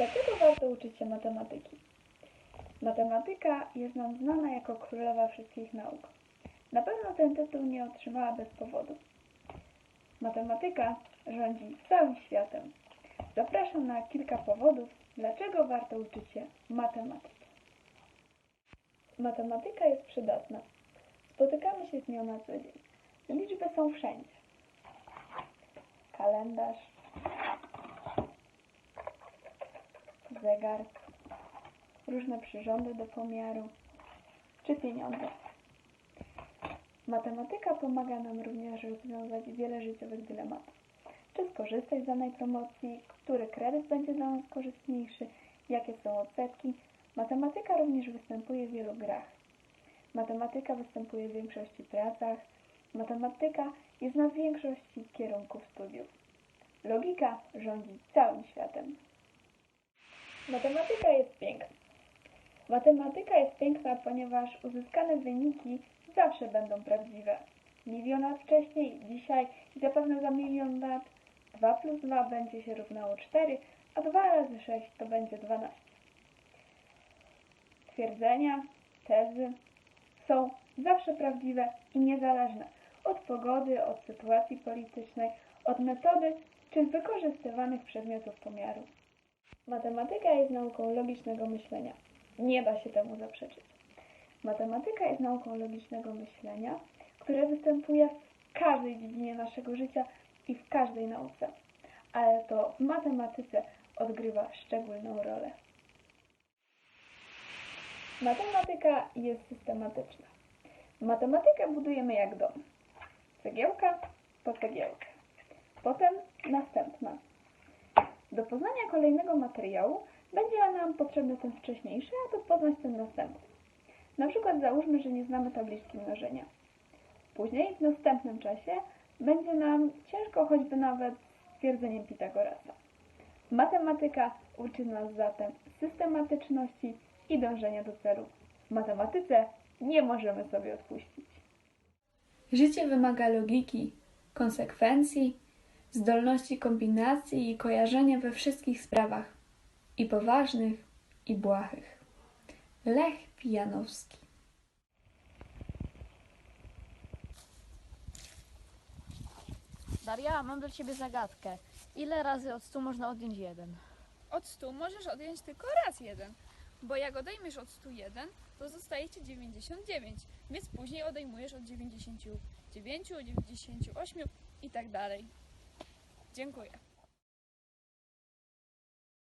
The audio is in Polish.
Dlaczego warto uczyć się matematyki? Matematyka jest nam znana jako królowa wszystkich nauk. Na pewno ten tytuł nie otrzymała bez powodu. Matematyka rządzi całym światem. Zapraszam na kilka powodów, dlaczego warto uczyć się matematyki. Matematyka jest przydatna. Spotykamy się z nią na co dzień. Liczby są wszędzie. Kalendarz, zegar, różne przyrządy do pomiaru czy pieniądze. Matematyka pomaga nam również rozwiązać wiele życiowych dylematów. Czy skorzystać z danej promocji, który kredyt będzie dla nas korzystniejszy, jakie są odsetki. Matematyka również występuje w wielu grach. Matematyka występuje w większości pracach. Matematyka jest na większości kierunków studiów. Logika rządzi całym światem. Matematyka jest piękna. Matematyka jest piękna, ponieważ uzyskane wyniki zawsze będą prawdziwe. Milion lat wcześniej, dzisiaj i zapewne za milion lat 2 plus 2 będzie się równało 4, a 2 razy 6 to będzie 12. Twierdzenia, tezy są zawsze prawdziwe i niezależne od pogody, od sytuacji politycznej, od metody czy wykorzystywanych przedmiotów pomiaru. Matematyka jest nauką logicznego myślenia. Nie da się temu zaprzeczyć. Matematyka jest nauką logicznego myślenia, które występuje w każdej dziedzinie naszego życia i w każdej nauce. Ale to w matematyce odgrywa szczególną rolę. Matematyka jest systematyczna. Matematykę budujemy jak dom. Cegiełka po cegiełkę. Potem następna. Do poznania kolejnego materiału będzie nam potrzebny ten wcześniejszy, aby poznać ten następny. Na przykład załóżmy, że nie znamy tabliczki mnożenia. Później, w następnym czasie, będzie nam ciężko choćby nawet stwierdzeniem Pitagorasa. Matematyka uczy nas zatem systematyczności i dążenia do celu. W matematyce nie możemy sobie odpuścić. Życie wymaga logiki, konsekwencji, zdolności kombinacji i kojarzenia we wszystkich sprawach, i poważnych, i błahych. Lech Pijanowski Daria, mam dla ciebie zagadkę. Ile razy od 100 można odjąć jeden? Od 100 możesz odjąć tylko raz jeden, bo jak odejmiesz od 101, to zostaje ci 99, więc później odejmujesz od 99, 98 i tak dalej. Dziękuję.